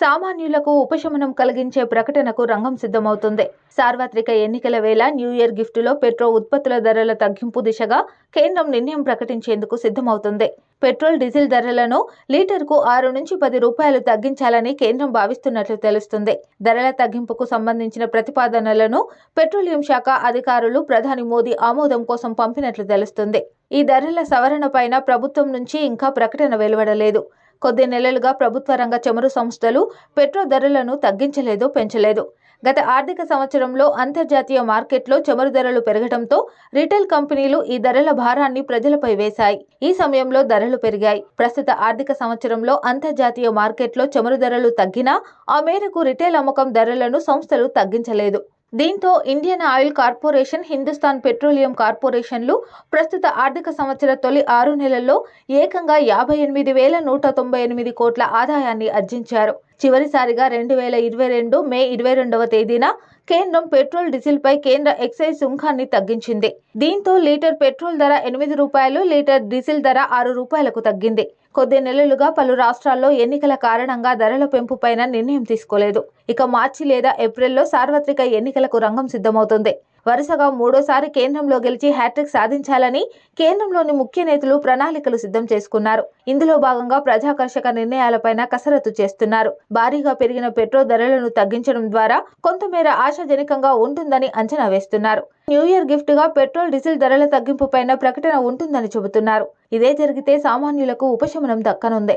సామాన్యులకు ఉపశమనం కలిగించే ప్రకటనకు రంగం సిద్ధమవుతుంది. సార్వత్రిక ఎన్నికల వేళ న్యూ ఇయర్ గిఫ్టులో పెట్రోల్ ఉత్పత్తుల ధరల తగ్గింపు దిశగా కేంద్రం నిర్ణయం ప్రకటించేందుకు సిద్ధమవుతుంది. పెట్రోల్ డీజిల్ ధరలను లీటర్కు ఆరు నుంచి పది రూపాయలు తగ్గించాలని కేంద్రం భావిస్తున్నట్లు తెలుస్తుంది. ధరల తగ్గింపుకు సంబంధించిన ప్రతిపాదనలను పెట్రోలియం శాఖ అధికారులు ప్రధాని మోదీ ఆమోదం కోసం పంపినట్లు తెలుస్తుంది. ఈ ధరల సవరణ పైన ప్రభుత్వం నుంచి ఇంకా ప్రకటన వెలువడలేదు. కొద్ది నెలలుగా ప్రభుత్వ రంగ చమురు సంస్థలు పెట్రోల్ ధరలను తగ్గించలేదు పెంచలేదు. గత ఆర్థిక సంవత్సరంలో అంతర్జాతీయ మార్కెట్లో చమురు ధరలు పెరగడంతో రిటైల్ కంపెనీలు ఈ ధరల భారాన్ని ప్రజలపై వేశాయి. ఈ సమయంలో ధరలు పెరిగాయి. ప్రస్తుత ఆర్థిక సంవత్సరంలో అంతర్జాతీయ మార్కెట్లో చమురు ధరలు తగ్గినా ఆ మేరకు రిటైల్ అమ్మకం ధరలను సంస్థలు తగ్గించలేదు. దీంతో Indian Oil Corporation Hindustan Petroleum కార్పొరేషన్లు ప్రస్తుత ఆర్థిక సంవత్సర తొలి ఆరు నెలల్లో ఏకంగా యాభై ఎనిమిది వేల నూట తొంభై ఎనిమిది కోట్ల ఆదాయాన్ని అర్జించారు చివరిసారిగా రెండు వేల ఇరవై రెండు మే ఇరవై రెండవ తేదీన కేంద్రం పెట్రోల్ డీజిల్పై కేంద్ర ఎక్సైజ్ సుంకాన్ని తగ్గించింది. దీంతో లీటర్ పెట్రోల్ ధర ఎనిమిది రూపాయలు లీటర్ డీజిల్ ధర ఆరు రూపాయలకు తగ్గింది. కొద్ది నెలలుగా పలు రాష్ట్రాల్లో ఎన్నికల కారణంగా ధరల పెంపుపైన నిర్ణయం తీసుకోలేదు. ఇక మార్చి లేదా ఏప్రిల్లో సార్వత్రిక ఎన్నికలకు రంగం సిద్ధమవుతుంది. వరుసగా మూడోసారి కేంద్రంలో గెలిచి హ్యాట్రిక్ సాధించాలని కేంద్రంలోని ముఖ్య నేతలు ప్రణాళికలు సిద్ధం చేసుకున్నారు. ఇందులో భాగంగా ప్రజాకర్షక నిర్ణయాలపైన కసరత్తు చేస్తున్నారు. భారీగా పెరిగిన పెట్రోల్ ధరలను తగ్గించడం ద్వారా కొంతమేర ఆశాజనకంగా ఉంటుందని అంచనా వేస్తున్నారు. న్యూ ఇయర్ గిఫ్ట్గా పెట్రోల్ డీజిల్ ధరల తగ్గింపు పైన ప్రకటన ఉంటుందని చెబుతున్నారు. ఇదే జరిగితే సామాన్యులకు ఉపశమనం దక్కనుంది.